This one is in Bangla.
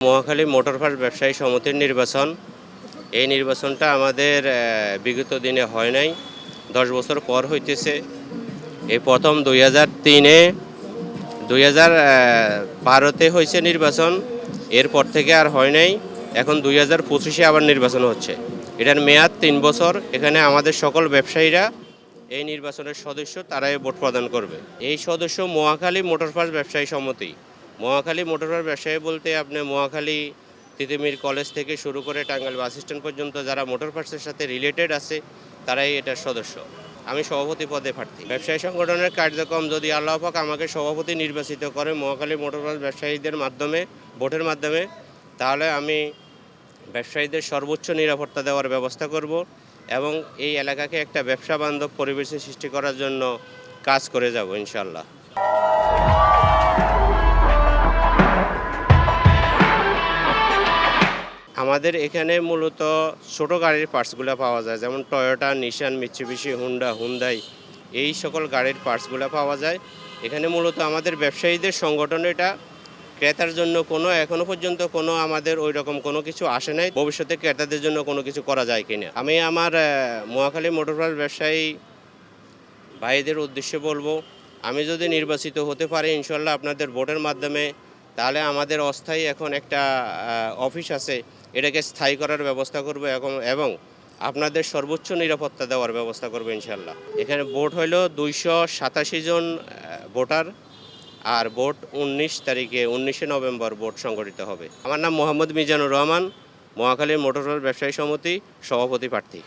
মহাখালী মোটর পার্ক ব্যবসায়ী সমিতির নির্বাচন। এই নির্বাচনটা আমাদের বিগত দিনে হয় নাই। দশ বছর পর হইতেছে। এই প্রথম দুই হাজার তিনে, দুই হাজার বারোতে হয়েছে নির্বাচন। এরপর থেকে আর হয় নাই। এখন দুই হাজার পঁচিশে আবার নির্বাচন হচ্ছে। এটার মেয়াদ তিন বছর। এখানে আমাদের সকল ব্যবসায়ীরা এই নির্বাচনের সদস্য, তারাই ভোট প্রদান করবে। এই সদস্য মহাখালী মোটর পার্ক ব্যবসায়ী সমিতি। মহাখালী মোটর পার্ক ব্যবসায়ী বলতে আপনি মহাখালী তিতুমির কলেজ থেকে শুরু করে টাঙ্গাইল বাস স্ট্যান্ড পর্যন্ত যারা মোটর পার্কসের সাথে রিলেটেড আছে, তারাই এটার সদস্য। আমি সভাপতি পদে প্রার্থী। ব্যবসায়ী সংগঠনের কার্যক্রম যদি আল্লাহ পাক আমাকে সভাপতি নির্বাচিত করে মহাখালী মোটর পার্ক ব্যবসায়ীদের মাধ্যমে, ভোটের মাধ্যমে, তাহলে আমি ব্যবসায়ীদের সর্বোচ্চ নিরাপত্তা দেওয়ার ব্যবস্থা করব এবং এই এলাকাকে একটা ব্যবসা বান্ধব পরিবেশের সৃষ্টি করার জন্য কাজ করে যাব ইনশাল্লাহ আমাদের এখানে মূলত ছোট গাড়ির পার্টসগুলো পাওয়া যায়, যেমন Toyota Nissan Mitsubishi Honda Hyundai এই সকল গাড়ির পার্টসগুলো পাওয়া যায়। এখানে মূলত আমাদের ব্যবসায়ীদের সংগঠন এটা, ক্রেতার জন্য কোনো এখনও পর্যন্ত কোনো আমাদের ওই রকম কোনো কিছু আসে নাই, ভবিষ্যতে ক্রেতাদের জন্য কোনো কিছু করা যায় কিনা। আমি আমার মহাখালী মোটর পার্ক ব্যবসায়ী ভাইদের উদ্দেশ্যে বলব, আমি যদি নির্বাচিত হতে পারি ইনশাল্লাহ আপনাদের ভোটের মাধ্যমে, তাহলে আমাদের অস্থায়ী এখন একটা অফিস আছে এটাকে স্থায়ী করার ব্যবস্থা করব এবং এবং আপনাদের সর্বোচ্চ নিরাপত্তা দেওয়ার ব্যবস্থা করব ইনশাল্লাহ এখানে বোট হইল দুইশো সাতাশি জন ভোটার আর বোট উনিশ তারিখে, উনিশে নভেম্বর বোট সংগঠিত হবে। আমার নাম মোহাম্মদ মিজানুর রহমান মহাখালী মোটর ব্যবসায়ী সমিতি, সভাপতি প্রার্থী।